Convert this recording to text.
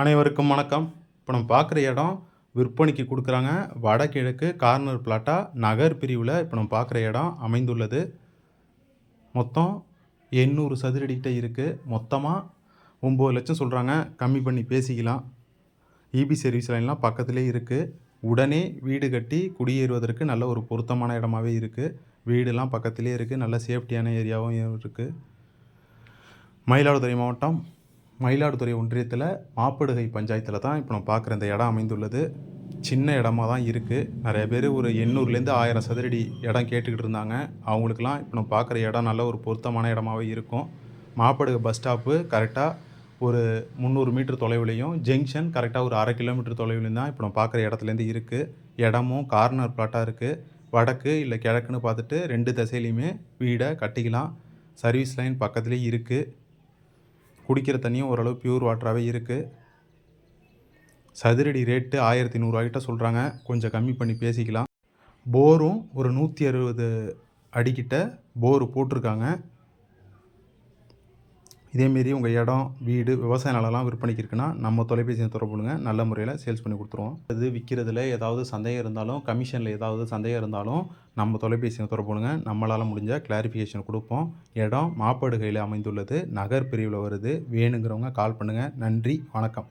அனைவருக்கும் வணக்கம். இப்போ நம்ம பார்க்குற இடம் விற்பனைக்கு கொடுக்குறாங்க. வடகிழக்கு கார்னர் பிளாட்டா நகர் பிரிவில் இப்போ நம்ம பார்க்குற இடம் அமைந்துள்ளது. மொத்தம் எண்ணூறு சதுரடிக்கிட்ட இருக்குது மொத்தமாக ஒம்பது லட்சம் சொல்கிறாங்க கம்மி பண்ணி பேசிக்கலாம். இபி சர்வீஸ் லைன்லாம் பக்கத்துலேயே இருக்குது உடனே வீடு கட்டி குடியேறுவதற்கு நல்ல ஒரு பொருத்தமான இடமாவே இருக்குது வீடுலாம் பக்கத்துலேயே இருக்குது நல்ல சேஃப்டியான ஏரியாவும் இருக்குது மயிலாடுதுறை மாவட்டம் மயிலாடுதுறை ஒன்றியத்தில் மாப்படுகை பஞ்சாயத்தில் தான் இப்போ நம்ம பார்க்குற இந்த இடம் அமைந்துள்ளது. சின்ன இடமா தான் இருக்குது நிறைய பேர் ஒரு எண்ணூறுலேருந்து ஆயிரம் சதுரடி இடம் கேட்டுக்கிட்டு இருந்தாங்க. அவங்களுக்குலாம் இப்போ நம்ம பார்க்குற இடம் நல்ல ஒரு பொருத்தமான இடமாவே இருக்கும். மாப்படுகை பஸ் ஸ்டாப்பு கரெக்டாக ஒரு முந்நூறு மீட்டர் தொலைவிலையும் ஜங்ஷன் கரெக்டாக ஒரு அரை கிலோமீட்டர் தொலைவிலையும் தான் இப்போ நம்ம பார்க்குற இடத்துலேருந்து இருக்குது இடமும் கார்னர் பிளாட்டாக இருக்குது வடக்கு இல்லை கிழக்குன்னு பார்த்துட்டு ரெண்டு திசையிலையுமே வீடை கட்டிக்கலாம். சர்வீஸ் லைன் பக்கத்துலேயே இருக்குது குடிக்கிற தண்ணியும் ஓரளவு பியூர் வாட்டராகவே இருக்குது சதுரடி ரேட்டு ஆயிரத்தி நூறுரூவாய்கிட்ட சொல்கிறாங்க கொஞ்சம் கம்மி பண்ணி பேசிக்கலாம். போரும் ஒரு நூற்றி அறுபது அடிக்கிட்ட போர் போட்டிருக்காங்க. இதேமாரி உங்கள் இடம் வீடு விவசாய நிலம்லாம் விற்பனைக்கு இருக்குன்னா நம்ம தொலைபேசியை தொடர்புங்க நல்ல முறையில் சேல்ஸ் பண்ணி கொடுத்துருவோம். இது விற்கிறதுல ஏதாவது சந்தேகம் இருந்தாலும் கமிஷனில் ஏதாவது சந்தேகம் இருந்தாலும் நம்ம தொலைபேசியை தொடர்புங்க நம்மளால் முடிஞ்ச கிளாரிஃபிகேஷன் கொடுப்போம். இடம் மாப்படுகையில் அமைந்துள்ளது. நகர் பிரிவில் வருது. வேணுங்கிறவங்க கால் பண்ணுங்கள் நன்றி. வணக்கம்.